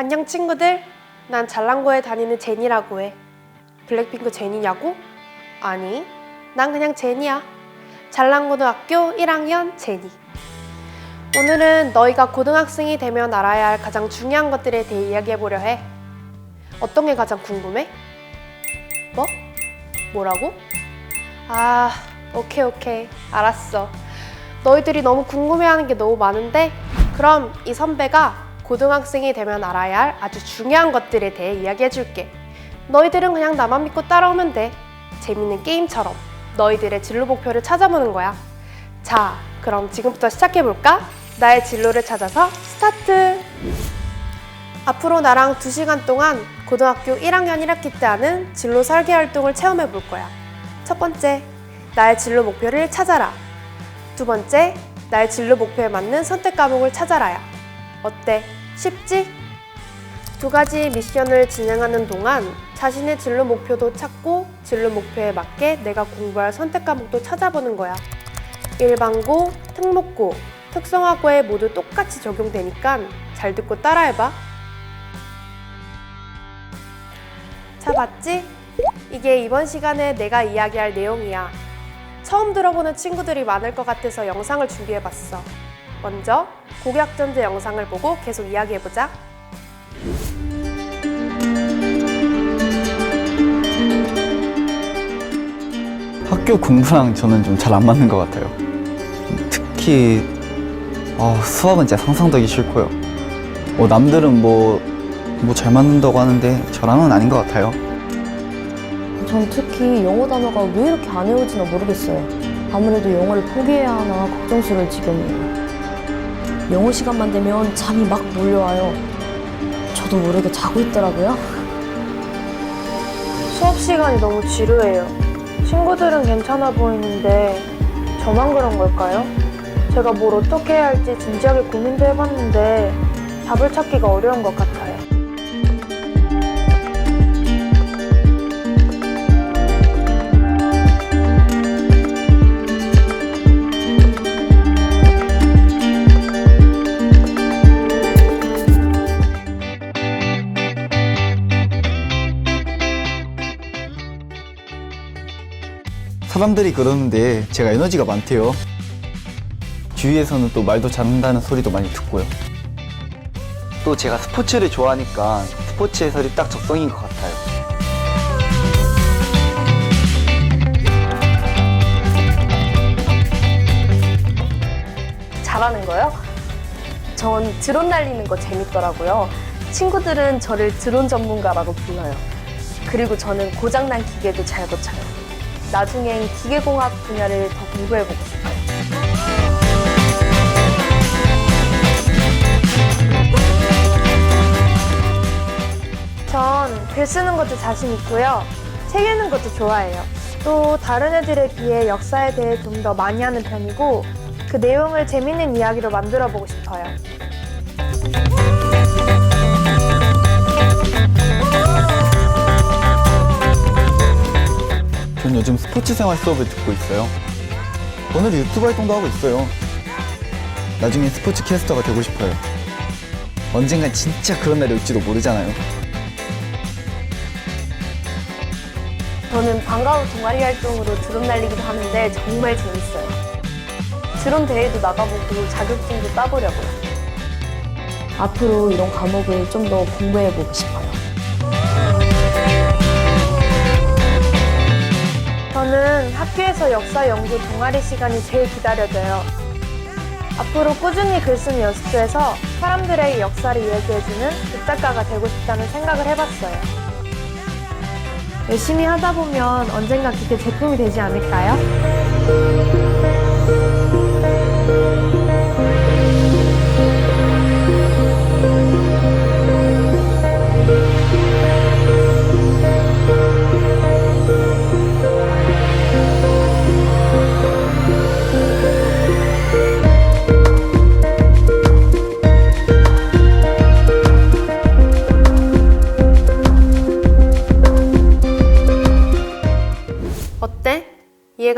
안녕 친구들. 난 잘난고에 다니는 제니라고 해. 블랙핑크 제니냐고? 아니, 난 그냥 제니야. 잘난고등학교 1학년 제니. 오늘은 너희가 고등학생이 되면 알아야 할 가장 중요한 것들에 대해 이야기해보려 해. 어떤 게 가장 궁금해? 뭐? 뭐라고? 아, 오케이, 오케이. 알았어. 너희들이 너무 궁금해하는 게 너무 많은데, 그럼 이 선배가 고등학생이 되면 알아야 할 아주 중요한 것들에 대해 이야기해줄게. 너희들은 그냥 나만 믿고 따라오면 돼. 재밌는 게임처럼 너희들의 진로 목표를 찾아보는 거야. 자, 그럼 지금부터 시작해볼까? 나의 진로를 찾아서 스타트! 앞으로 나랑 2시간 동안 고등학교 1학년 1학기 때 하는 진로 설계 활동을 체험해 볼 거야. 첫 번째, 나의 진로 목표를 찾아라. 두 번째, 나의 진로 목표에 맞는 선택 과목을 찾아라야. 어때? 쉽지? 두 가지 미션을 진행하는 동안 자신의 진로 목표도 찾고 진로 목표에 맞게 내가 공부할 선택 과목도 찾아보는 거야. 일반고, 특목고, 특성화고에 모두 똑같이 적용되니까 잘 듣고 따라해봐. 자, 봤지? 이게 이번 시간에 내가 이야기할 내용이야. 처음 들어보는 친구들이 많을 것 같아서 영상을 준비해봤어. 먼저 고교학전제 영상을 보고 계속 이야기해보자. 학교 공부랑 저는 좀 잘 안 맞는 것 같아요. 특히 어, 수학은 진짜 상상도 하기 싫고요. 어, 남들은 뭐 뭐 잘 맞는다고 하는데 저랑은 아닌 것 같아요. 전 특히 영어 단어가 왜 이렇게 안 외워지나 모르겠어요. 아무래도 영어를 포기해야 하나 걱정스러울 지경이에요. 영어 시간만 되면 잠이 막 몰려와요. 저도 모르게 자고 있더라고요. 수업 시간이 너무 지루해요. 친구들은 괜찮아 보이는데 저만 그런 걸까요? 제가 뭘 어떻게 해야 할지 진지하게 고민도 해봤는데 답을 찾기가 어려운 것 같아요. 사람들이 그러는데 제가 에너지가 많대요. 주위에서는 또 말도 잘한다는 소리도 많이 듣고요. 또 제가 스포츠를 좋아하니까 스포츠 해설이 딱 적성인 것 같아요. 잘하는 거요? 전 드론 날리는 거 재밌더라고요. 친구들은 저를 드론 전문가라고 불러요. 그리고 저는 고장난 기계도 잘 고쳐요. 나중엔 기계공학 분야를 더 공부해보고 싶어요. 전 글 쓰는 것도 자신 있고요. 책 읽는 것도 좋아해요. 또 다른 애들에 비해 역사에 대해 좀 더 많이 하는 편이고 그 내용을 재밌는 이야기로 만들어 보고 싶어요. 전 요즘 스포츠 생활 수업을 듣고 있어요. 오늘 유튜브 활동도 하고 있어요. 나중에 스포츠 캐스터가 되고 싶어요. 언젠간 진짜 그런 날이 올지도 모르잖아요. 저는 방과 후 동아리 활동으로 드론 날리기도 하는데 정말 재밌어요. 드론 대회도 나가보고 자격증도 따보려고요. 앞으로 이런 과목을 좀 더 공부해보고 싶어요. 저는 학교에서 역사 연구 동아리 시간이 제일 기다려져요. 앞으로 꾸준히 글 쓰는 연습도 해서 사람들에게 역사를 이야기해주는 극작가가 되고 싶다는 생각을 해봤어요. 열심히 하다 보면 언젠가 그게 제품이 되지 않을까요?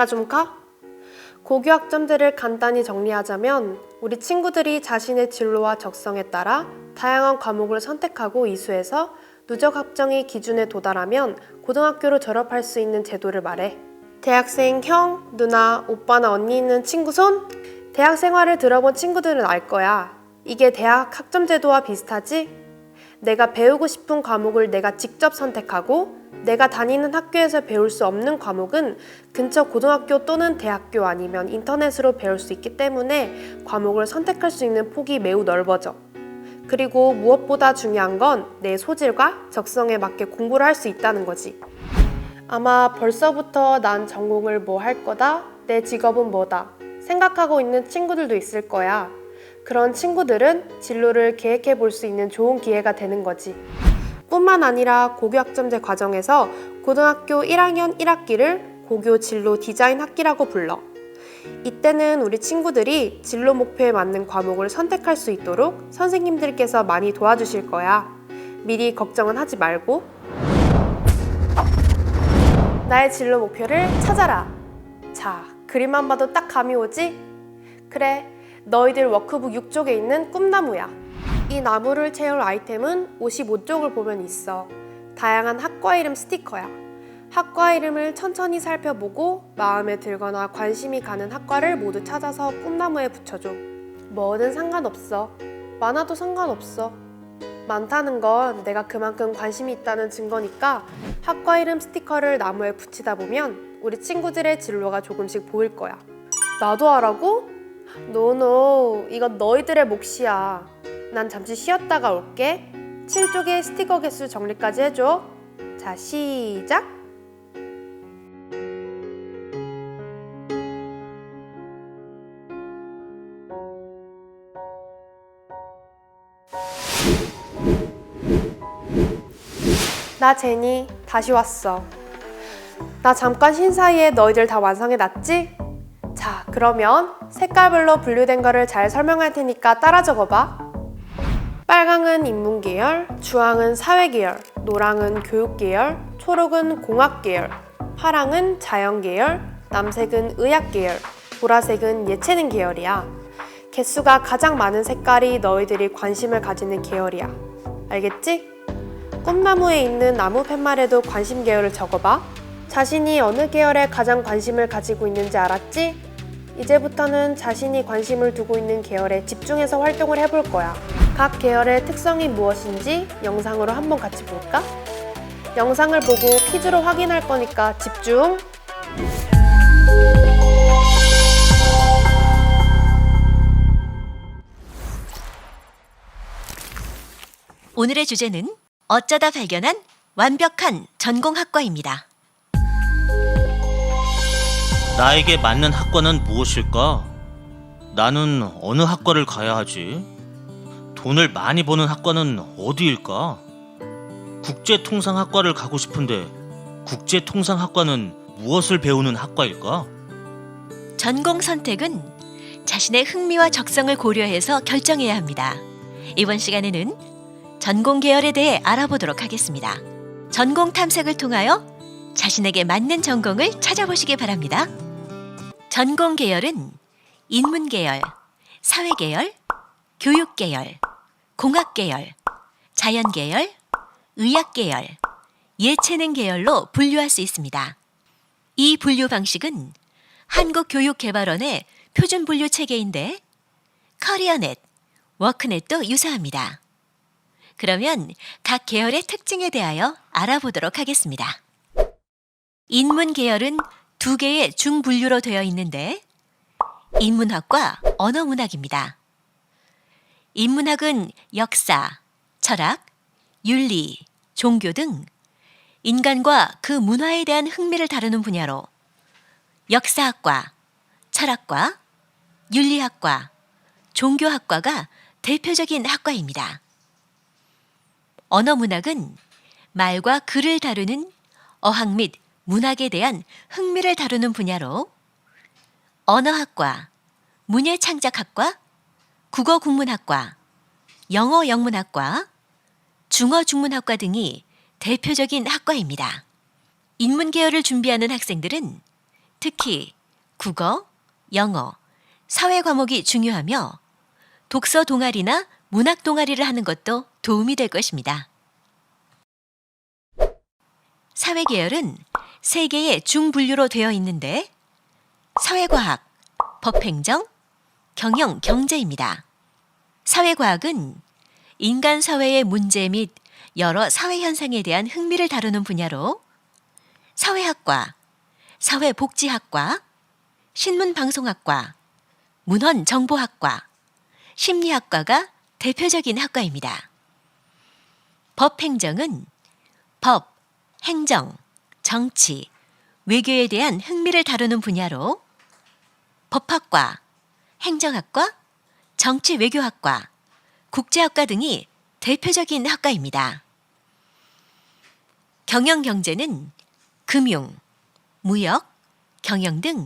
이해가 좀 가? 고교 학점들을 간단히 정리하자면 우리 친구들이 자신의 진로와 적성에 따라 다양한 과목을 선택하고 이수해서 누적 학점이 기준에 도달하면 고등학교로 졸업할 수 있는 제도를 말해. 대학생 형, 누나, 오빠나 언니 있는 친구 손? 대학 생활을 들어본 친구들은 알 거야. 이게 대학 학점 제도와 비슷하지? 내가 배우고 싶은 과목을 내가 직접 선택하고 내가 다니는 학교에서 배울 수 없는 과목은 근처 고등학교 또는 대학교 아니면 인터넷으로 배울 수 있기 때문에 과목을 선택할 수 있는 폭이 매우 넓어져. 그리고 무엇보다 중요한 건 내 소질과 적성에 맞게 공부를 할 수 있다는 거지. 아마 벌써부터 난 전공을 뭐 할 거다, 내 직업은 뭐다 생각하고 있는 친구들도 있을 거야. 그런 친구들은 진로를 계획해 볼 수 있는 좋은 기회가 되는 거지. 뿐만 아니라 고교학점제 과정에서 고등학교 1학년 1학기를 고교 진로 디자인 학기라고 불러. 이때는 우리 친구들이 진로 목표에 맞는 과목을 선택할 수 있도록 선생님들께서 많이 도와주실 거야. 미리 걱정은 하지 말고. 나의 진로 목표를 찾아라. 자, 그림만 봐도 딱 감이 오지? 그래, 너희들 워크북 6쪽에 있는 꿈나무야. 이 나무를 채울 아이템은 55쪽을 보면 있어. 다양한 학과 이름 스티커야. 학과 이름을 천천히 살펴보고 마음에 들거나 관심이 가는 학과를 모두 찾아서 꿈나무에 붙여줘. 뭐든 상관없어. 많아도 상관없어. 많다는 건 내가 그만큼 관심이 있다는 증거니까 학과 이름 스티커를 나무에 붙이다 보면 우리 친구들의 진로가 조금씩 보일 거야. 나도 하라고? 노노, 이건 너희들의 몫이야. 난 잠시 쉬었다가 올게. 7쪽의 스티커 개수 정리까지 해줘. 자, 시작! 나 제니 다시 왔어. 나 잠깐 쉰 사이에 너희들 다 완성해 놨지? 자, 그러면 색깔별로 분류된 거를 잘 설명할 테니까 따라 적어봐. 빨강은 인문계열, 주황은 사회계열, 노랑은 교육계열, 초록은 공학계열, 파랑은 자연계열, 남색은 의학계열, 보라색은 예체능 계열이야. 개수가 가장 많은 색깔이 너희들이 관심을 가지는 계열이야. 알겠지? 꿈나무에 있는 나무 팻말에도 관심 계열을 적어봐. 자신이 어느 계열에 가장 관심을 가지고 있는지 알았지? 이제부터는 자신이 관심을 두고 있는 계열에 집중해서 활동을 해볼 거야. 각 계열의 특성이 무엇인지 영상으로 한번 같이 볼까? 영상을 보고 퀴즈로 확인할 거니까 집중! 오늘의 주제는 어쩌다 발견한 완벽한 전공학과입니다. 나에게 맞는 학과는 무엇일까? 나는 어느 학과를 가야 하지? 돈을 많이 버는 학과는 어디일까? 국제통상학과를 가고 싶은데 국제통상학과는 무엇을 배우는 학과일까? 전공 선택은 자신의 흥미와 적성을 고려해서 결정해야 합니다. 이번 시간에는 전공 계열에 대해 알아보도록 하겠습니다. 전공 탐색을 통하여 자신에게 맞는 전공을 찾아보시기 바랍니다. 전공 계열은 인문 계열, 사회 계열, 교육 계열, 공학 계열, 자연 계열, 의학 계열, 예체능 계열로 분류할 수 있습니다. 이 분류 방식은 한국교육개발원의 표준 분류 체계인데 커리어넷, 워크넷도 유사합니다. 그러면 각 계열의 특징에 대하여 알아보도록 하겠습니다. 인문 계열은 두 개의 중분류로 되어 있는데 인문학과 언어문학입니다. 인문학은 역사, 철학, 윤리, 종교 등 인간과 그 문화에 대한 흥미를 다루는 분야로 역사학과, 철학과, 윤리학과, 종교학과가 대표적인 학과입니다. 언어문학은 말과 글을 다루는 어학 및 문학에 대한 흥미를 다루는 분야로 언어학과, 문예창작학과, 국어국문학과, 영어영문학과, 중어중문학과 등이 대표적인 학과입니다. 인문 계열을 준비하는 학생들은 특히 국어, 영어, 사회 과목이 중요하며 독서 동아리나 문학 동아리를 하는 것도 도움이 될 것입니다. 사회 계열은 세 개의 중분류로 되어 있는데 사회과학, 법행정, 경영, 경제입니다. 사회과학은 인간 사회의 문제 및 여러 사회 현상에 대한 흥미를 다루는 분야로 사회학과, 사회복지학과, 신문방송학과, 문헌정보학과, 심리학과가 대표적인 학과입니다. 법행정은 법, 행정, 정치, 외교에 대한 흥미를 다루는 분야로 법학과, 행정학과, 정치외교학과, 국제학과 등이 대표적인 학과입니다. 경영경제는 금융, 무역, 경영 등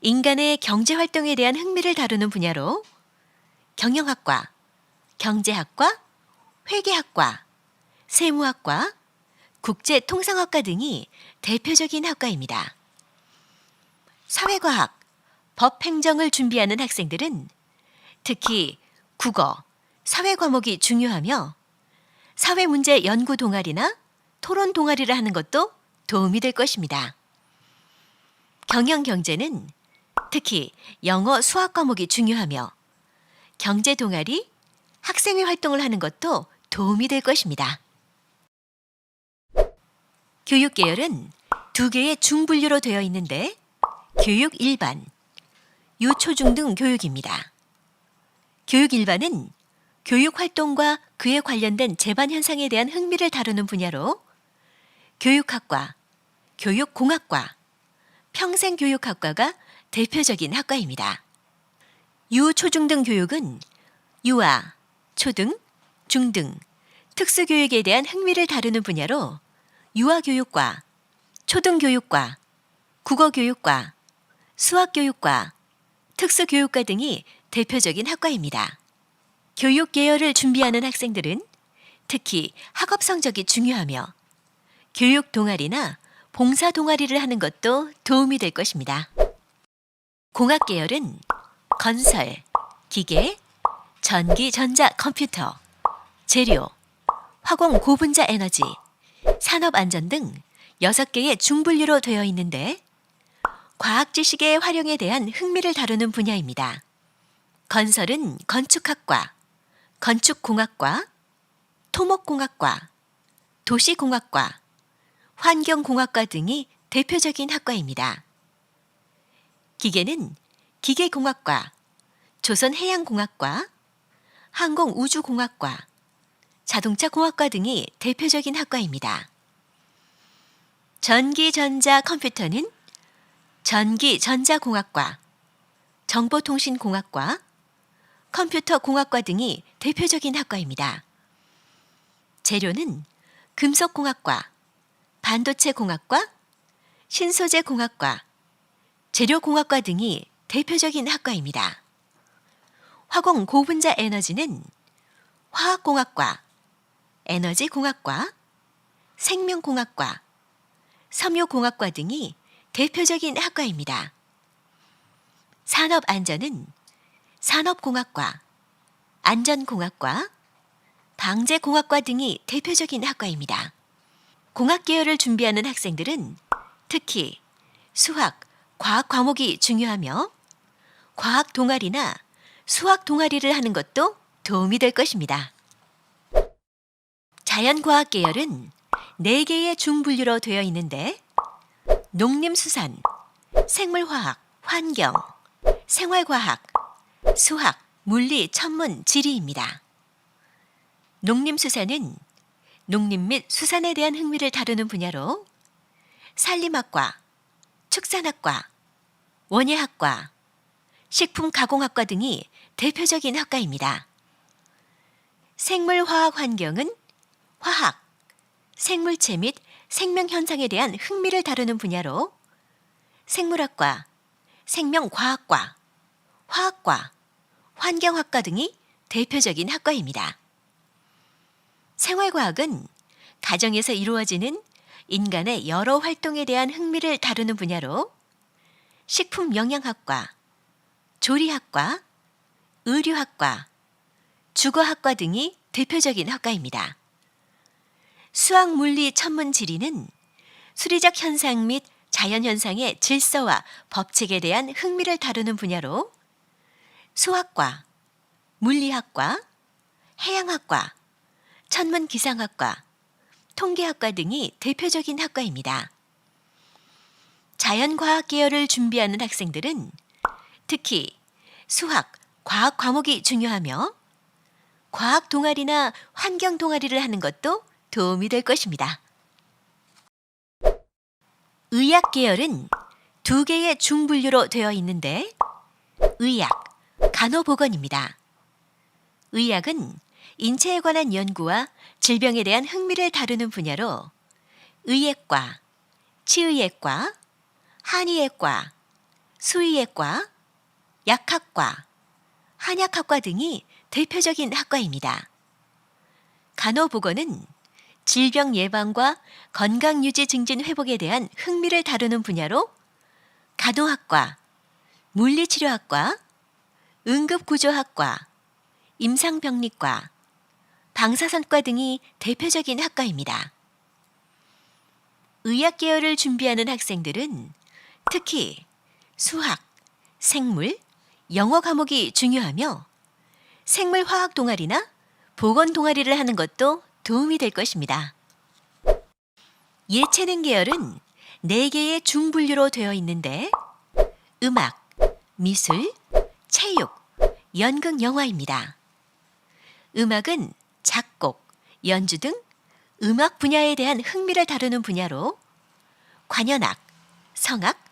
인간의 경제 활동에 대한 흥미를 다루는 분야로 경영학과, 경제학과, 회계학과, 세무학과, 국제통상학과 등이 대표적인 학과입니다. 사회과학, 법행정을 준비하는 학생들은 특히 국어, 사회 과목이 중요하며 사회 문제 연구 동아리나 토론 동아리를 하는 것도 도움이 될 것입니다. 경영 경제는 특히 영어 수학 과목이 중요하며 경제 동아리, 학생회 활동을 하는 것도 도움이 될 것입니다. 교육 계열은 두 개의 중분류로 되어 있는데 교육 일반, 유초중 등 교육입니다. 교육 일반은 교육 활동과 그에 관련된 재반 현상에 대한 흥미를 다루는 분야로 교육학과, 교육공학과, 평생교육학과가 대표적인 학과입니다. 유초중등 교육은 유아, 초등, 중등, 특수교육에 대한 흥미를 다루는 분야로 유아교육과, 초등교육과, 국어교육과, 수학교육과, 특수교육과 등이 대표적인 학과입니다. 교육 계열을 준비하는 학생들은 특히 학업 성적이 중요하며 교육 동아리나 봉사 동아리를 하는 것도 도움이 될 것입니다. 공학 계열은 건설, 기계, 전기, 전자, 컴퓨터, 재료, 화공 고분자 에너지, 산업 안전 등 6개의 중분류로 되어 있는데 과학 지식의 활용에 대한 흥미를 다루는 분야입니다. 건설은 건축학과, 건축공학과, 토목공학과, 도시공학과, 환경공학과 등이 대표적인 학과입니다. 기계는 기계공학과, 조선해양공학과, 항공우주공학과, 자동차 공학과 등이 대표적인 학과입니다. 전기, 전자, 컴퓨터는 전기, 전자공학과, 정보통신공학과, 컴퓨터공학과 등이 대표적인 학과입니다. 재료는 금속공학과, 반도체공학과, 신소재공학과, 재료공학과 등이 대표적인 학과입니다. 화공 고분자 에너지는 화학공학과, 에너지공학과, 생명공학과, 섬유공학과 등이 대표적인 학과입니다. 산업안전은 산업공학과, 안전공학과, 방재공학과 등이 대표적인 학과입니다. 공학 계열을 준비하는 학생들은 특히 수학, 과학 과목이 중요하며 과학 동아리나 수학 동아리를 하는 것도 도움이 될 것입니다. 자연과학 계열은 4개의 중분류로 되어 있는데 농림수산, 생물화학, 환경, 생활과학, 수학, 물리, 천문, 지리입니다. 농림수산은 농림 및 수산에 대한 흥미를 다루는 분야로 산림학과, 축산학과, 원예학과, 식품가공학과 등이 대표적인 학과입니다. 생물화학 환경은 화학, 생물체 및 생명 현상에 대한 흥미를 다루는 분야로 생물학과, 생명과학과, 화학과, 환경학과 등이 대표적인 학과입니다. 생활과학은 가정에서 이루어지는 인간의 여러 활동에 대한 흥미를 다루는 분야로 식품 영양학과, 조리학과, 의류학과, 주거학과 등이 대표적인 학과입니다. 수학, 물리, 천문, 지리는 수리적 현상 및 자연 현상의 질서와 법칙에 대한 흥미를 다루는 분야로 수학과, 물리학과, 해양학과, 천문 기상학과, 통계학과 등이 대표적인 학과입니다. 자연과학 계열을 준비하는 학생들은 특히 수학, 과학 과목이 중요하며 과학 동아리나 환경 동아리를 하는 것도 도움이 될 것입니다. 의학 계열은 두 개의 중분류로 되어 있는데 의학, 간호보건입니다. 의학은 인체에 관한 연구와 질병에 대한 흥미를 다루는 분야로 의예과, 치의예과, 한의예과, 수의예과, 약학과, 한약학과 등이 대표적인 학과입니다. 간호보건은 질병 예방과 건강 유지 증진 회복에 대한 흥미를 다루는 분야로 간호학과, 물리치료학과, 응급구조학과, 임상병리과, 방사선과 등이 대표적인 학과입니다. 의학 계열을 준비하는 학생들은 특히 수학, 생물, 영어 과목이 중요하며 생물화학 동아리나 보건 동아리를 하는 것도 도움이 될 것입니다. 예체능 계열은 4개의 중분류로 되어 있는데 음악, 미술, 체육, 연극 영화입니다. 음악은 작곡, 연주 등 음악 분야에 대한 흥미를 다루는 분야로 관현악, 성악,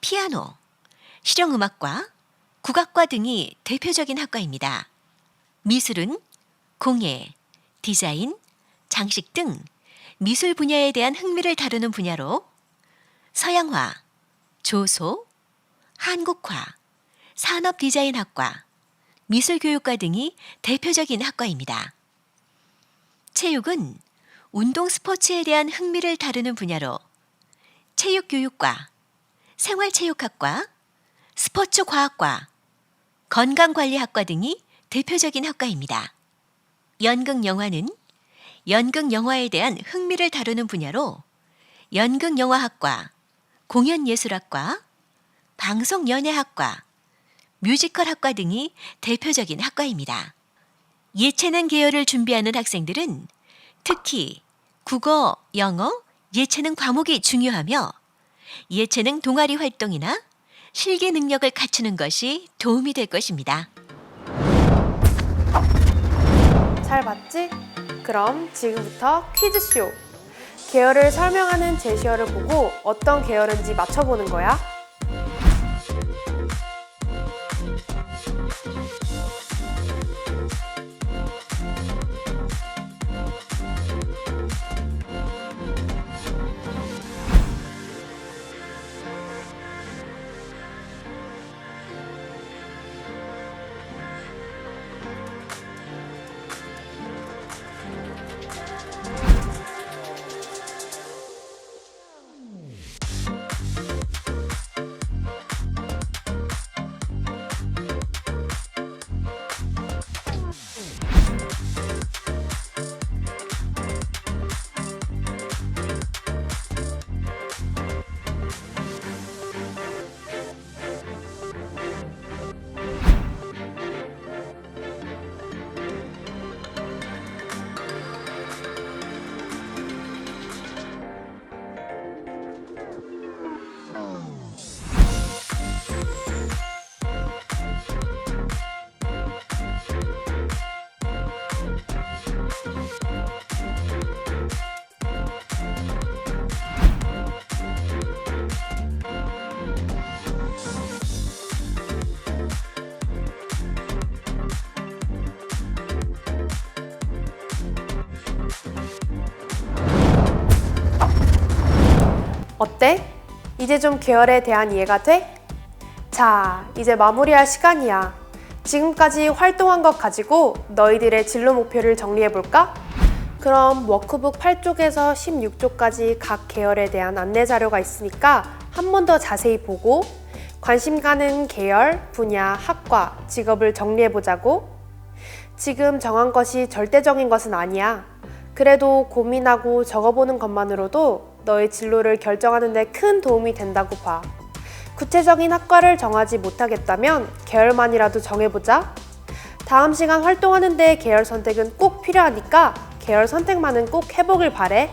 피아노, 실용음악과 국악과 등이 대표적인 학과입니다. 미술은 공예, 디자인, 장식 등 미술 분야에 대한 흥미를 다루는 분야로 서양화, 조소, 한국화, 산업 디자인학과, 미술교육과 등이 대표적인 학과입니다. 체육은 운동 스포츠에 대한 흥미를 다루는 분야로 체육교육과, 생활체육학과, 스포츠과학과, 건강관리학과 등이 대표적인 학과입니다. 연극 영화는 연극 영화에 대한 흥미를 다루는 분야로 연극 영화학과, 공연 예술학과, 방송 연예학과, 뮤지컬 학과 등이 대표적인 학과입니다. 예체능 계열을 준비하는 학생들은 특히 국어, 영어, 예체능 과목이 중요하며 예체능 동아리 활동이나 실기 능력을 갖추는 것이 도움이 될 것입니다. 잘 봤지? 그럼 지금부터 퀴즈쇼. 계열을 설명하는 제시어를 보고 어떤 계열인지 맞춰보는 거야. 이제 좀 계열에 대한 이해가 돼? 자, 이제 마무리할 시간이야. 지금까지 활동한 것 가지고 너희들의 진로 목표를 정리해 볼까? 그럼 워크북 8쪽에서 16쪽까지 각 계열에 대한 안내 자료가 있으니까 한 번 더 자세히 보고 관심 가는 계열, 분야, 학과, 직업을 정리해 보자고. 지금 정한 것이 절대적인 것은 아니야. 그래도 고민하고 적어보는 것만으로도 너의 진로를 결정하는 데 큰 도움이 된다고 봐. 구체적인 학과를 정하지 못하겠다면 계열만이라도 정해보자. 다음 시간 활동하는 데 계열 선택은 꼭 필요하니까 계열 선택만은 꼭 해보길 바래.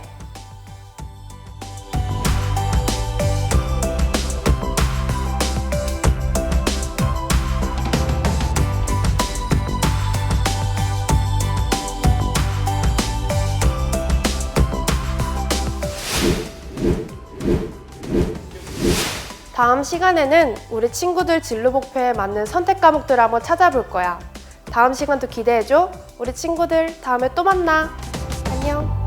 다음 시간에는 우리 친구들 진로 목표에 맞는 선택 과목들을 한번 찾아볼 거야. 다음 시간도 기대해줘. 우리 친구들 다음에 또 만나. 안녕.